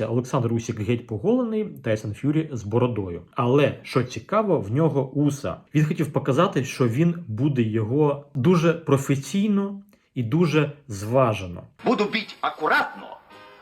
розібралися. Олександр Усік геть поголений, Тайсон Ф'юрі з бородою. Але що цікаво, в нього уса. Він хотів показати, що він буде його дуже професійно і дуже зважено. Буду бить аккуратно,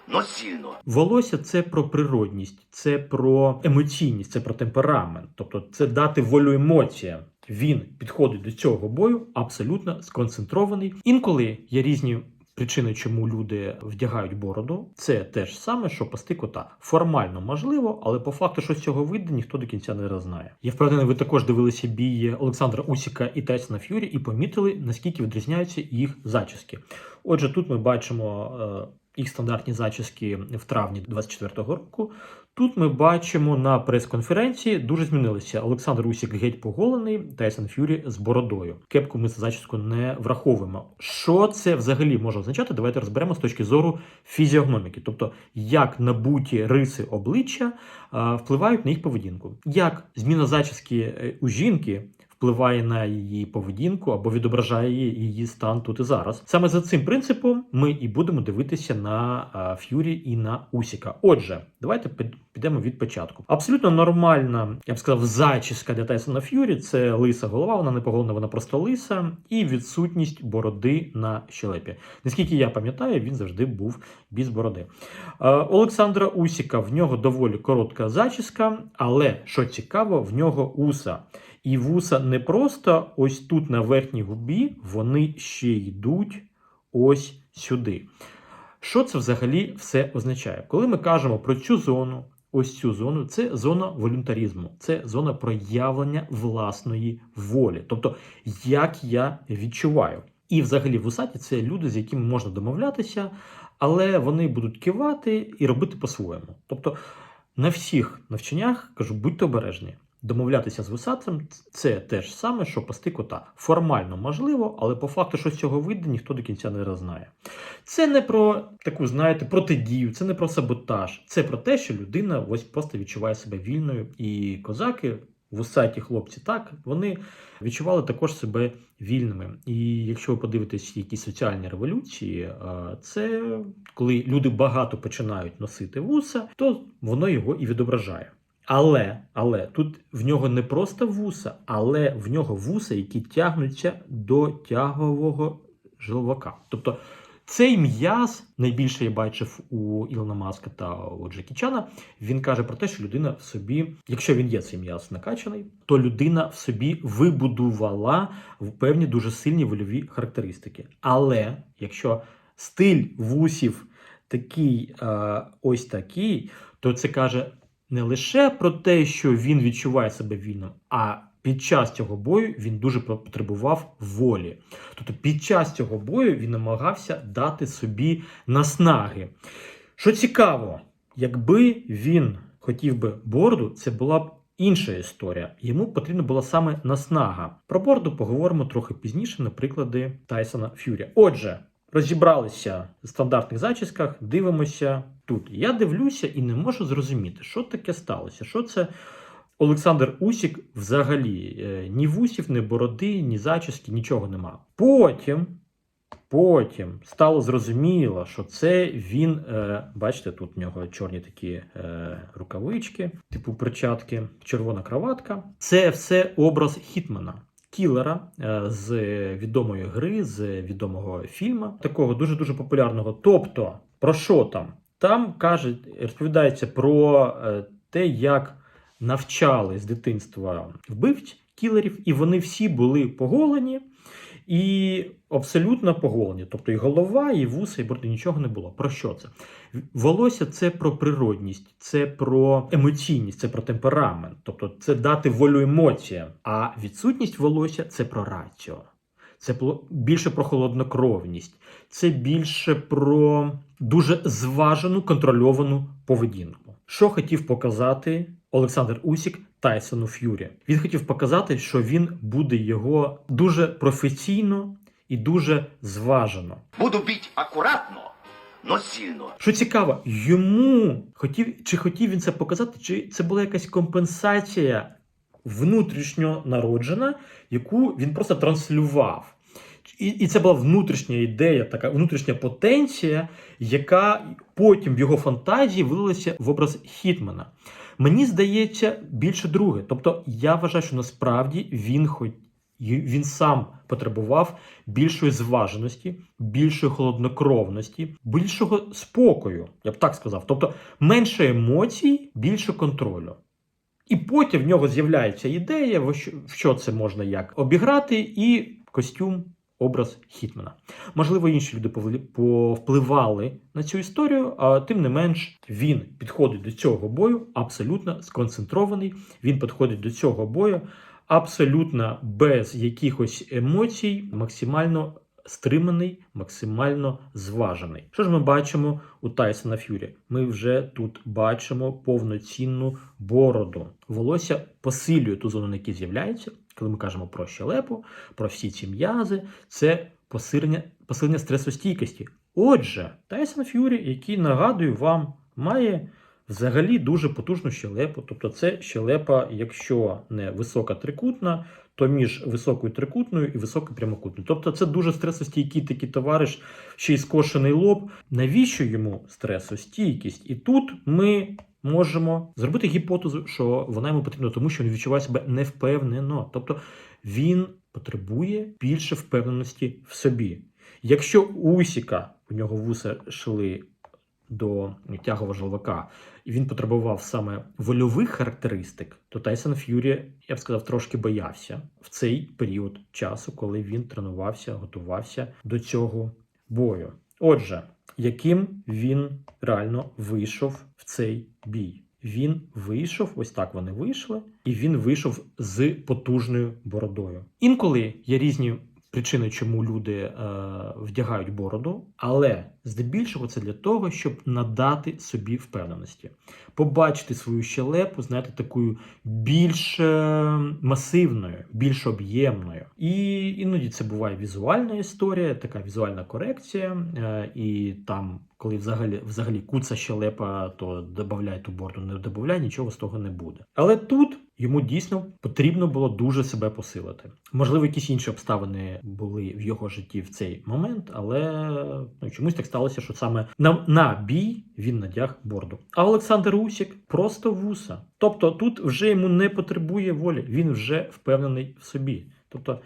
но сильно. Волосся це про природність, це про емоційність, це про темперамент, тобто це дати волю емоціям. Він підходить до цього бою абсолютно сконцентрований. Інколи є різні причини, чому люди вдягають бороду. Це те ж саме, що пасти кота. Формально можливо, але по факту, що з цього вийде, ніхто до кінця не знає. Я впевнений, ви також дивилися бій Олександра Усіка і Тайсона Ф'юрі і помітили, наскільки відрізняються їх зачіски. Отже, тут ми бачимо. Їх стандартні зачіски в травні 24-го року. Тут ми бачимо на прес-конференції дуже змінилися. Олександр Усік геть поголений, Тайсон Ф'юрі з бородою. Кепку ми за зачіску не враховуємо. Що це взагалі може означати? Давайте розберемо з точки зору фізіогноміки, тобто як набуті риси обличчя впливають на їх поведінку. Як зміна зачіски е, у жінки впливає на її поведінку або відображає її стан тут і зараз. Саме за цим принципом ми і будемо дивитися на Ф'юрі і на Усіка. Отже, давайте підемо від початку. Абсолютно нормальна, я б сказав, зачіска для Тайсона Ф'юрі це лиса голова, вона не поголена, вона просто лиса, і відсутність бороди на щелепі. Наскільки я пам'ятаю, він завжди був без бороди. Е, Олександра Усіка в нього доволі коротка зачіска, але що цікаво, в нього уса. І вуса не просто ось тут на верхній губі, вони ще йдуть ось сюди. Що це взагалі все означає? Коли ми кажемо про цю зону, ось цю зону, це зона волюнтарізму, це зона проявлення власної волі. Тобто, як я відчуваю. І взагалі вусаті це люди, з якими можна домовлятися, але вони будуть кивати і робити по-своєму. Тобто на всіх навчаннях кажу, будьте обережні. Домовлятися з вусатцем це те ж саме, що пасти кота. Формально можливо, але по факту, що з цього вийде, ніхто до кінця не знає. Це не про таку, знаєте, протидію, це не про саботаж. Це про те, що людина ось просто відчуває себе вільною. І козаки, вусаті хлопці, так, вони відчували також себе вільними. І якщо ви подивитесь якісь соціальні революції, е, це коли люди багато починають носити вуса, то воно його і відображає. Але, але тут в нього не просто вуса, але в нього вуса, які тягнуться до тягового жилвака. Тобто цей м'яз найбільше я бачив у Ілона Маска та у Джекі Чана. Він каже про те, що людина в собі, якщо він є цей м'яз накачаний, то людина в собі вибудувала певні дуже сильні вольові характеристики. Але якщо стиль вусів такий, е, ось такий, то це каже не лише про те, що він відчуває себе вільним, а під час цього бою він дуже потребував волі. Тобто під час цього бою він намагався дати собі наснаги. Що цікаво, якби він хотів би бороду, це була б інша історія. Йому потрібна була саме наснага. Про бороду поговоримо трохи пізніше, на приклади Тайсона Ф'юрі. Отже, розібралися в стандартних зачісках, дивимося тут. Я дивлюся і не можу зрозуміти, що таке сталося. Що це Олександр Усік взагалі е, ні вусів, ні бороди, ні зачіски, нічого нема. Потім. Потім стало зрозуміло, що це він, е, бачите, тут в нього чорні такі е, рукавички, типу перчатки, червона краватка. Це все образ Хітмана, кілера е, з відомої гри, з відомого фільму, такого дуже дуже популярного. Тобто, про що там? Там каже, розповідається про е, те, як навчали з дитинства вбивць кілерів, і вони всі були поголені. І абсолютно поголені. Тобто і голова, і вуса, і борти нічого не було. Про що це? Волосся це про природність, це про емоційність, це про темперамент. Тобто це дати волю емоціям. А відсутність волосся це про раціо. Це більше про холоднокровність, це більше про дуже зважену контрольовану поведінку. Що хотів показати Олександр Усік Тайсону Ф'юрі? Він хотів показати, що він буде його дуже професійно і дуже зважено. Буду бить аккуратно, но сильно. Що цікаво, йому хотів чи хотів він це показати, чи це була якась компенсація внутрішньо народжена, яку він просто транслював. І, це була внутрішня ідея, така внутрішня потенція, яка потім в його фантазії вилилася в образ Хітмена. Мені здається, більше друге. Тобто, я вважаю, що насправді він хоч він сам потребував більшої зваженості, більшої холоднокровності, більшого спокою, я б так сказав. Тобто менше емоцій, більше контролю. І потім в нього з'являється ідея, в що- це можна як обіграти, і костюм, образ Хітмена. Можливо, інші люди повпливали на цю історію, а тим не менш він підходить до цього бою абсолютно сконцентрований. Він підходить до цього бою абсолютно без якихось емоцій, максимально стриманий, максимально зважений. Що ж ми бачимо у Тайсона Ф'юрі? Ми вже тут бачимо повноцінну бороду. Волосся посилює ту зону, на якій з'являється. Коли ми кажемо про щелепу, про всі ці м'язи, це посилення, посилення стресостійкості. Отже, Тайсон Ф'юрі, який нагадую вам, має взагалі дуже потужну щелепу. Тобто, це щелепа, якщо не висока трикутна, то між високою трикутною і високою прямокутною. Тобто, це дуже стресостійкий такий товариш, ще й скошений лоб. Навіщо йому стресостійкість? І тут ми. Можемо зробити гіпотезу, що вона йому потрібна, тому що він відчуває себе невпевнено. Тобто він потребує більше впевненості в собі. Якщо Усіка у нього вуса йшли до тягового желвака, і він потребував саме вольових характеристик, то Тайсон Ф'юрі, я б сказав, трошки боявся в цей період часу, коли він тренувався, готувався до цього бою. Отже, яким він реально вийшов в цей бій? Він вийшов, ось так вони вийшли, і він вийшов з потужною бородою. Інколи є різні причини, чому люди е, вдягають бороду, але здебільшого це для того, щоб надати собі впевненості, побачити свою щелепу, знаєте, такою більш е, масивною, більш об'ємною. І іноді це буває візуальна історія, така візуальна корекція, е, і там. Коли взагалі взагалі куца щелепа, то додай ту бороду, не додай, нічого з того не буде. Але тут йому дійсно потрібно було дуже себе посилити. Можливо, якісь інші обставини були в його житті в цей момент, але ну, чомусь так сталося, що саме на, на бій він надяг бороду. А Олександр Усік просто вуса. Тобто тут вже йому не потребує волі, він вже впевнений в собі. Тобто,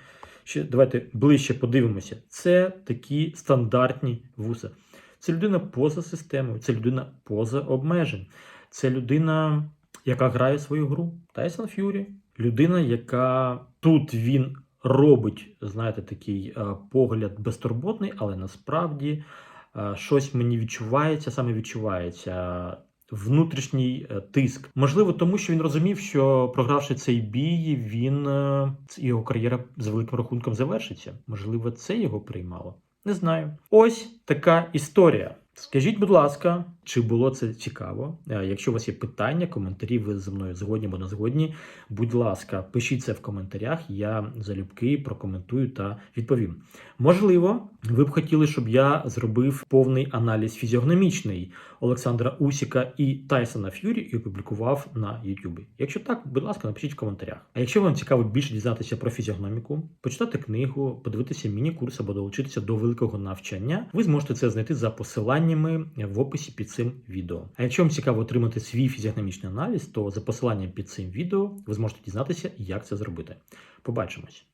ще давайте ближче подивимося. Це такі стандартні вуса. Це людина поза системою, це людина поза обмежень, це людина, яка грає свою гру. Тайсон Ф'юрі, людина, яка тут він робить, знаєте, такий е, погляд безтурботний, але насправді е, щось мені відчувається, саме відчувається. Внутрішній е, тиск, можливо, тому що він розумів, що програвши цей бій, він його кар'єра з великим рахунком завершиться. Можливо, це його приймало. Не знаю. Ось така історія. Скажіть, будь ласка, чи було це цікаво? Е, Якщо у вас є питання, коментарі, ви зі мною згодні або не згодні. Будь ласка, пишіть це в коментарях. Я залюбки прокоментую та відповім. Можливо, ви б хотіли, щоб я зробив повний аналіз фізіогномічний Олександра Усіка і Тайсона Ф'юрі і опублікував на Ютубі. Якщо так, будь ласка, напишіть в коментарях. А якщо вам цікаво більше дізнатися про фізіогноміку, почитати книгу, подивитися міні-курс або долучитися до великого навчання, ви зможете це знайти за посиланнями в описі під цим відео. А якщо вам цікаво отримати свій фізіогномічний аналіз, то за посиланням під цим відео ви зможете дізнатися, як це зробити. Побачимось!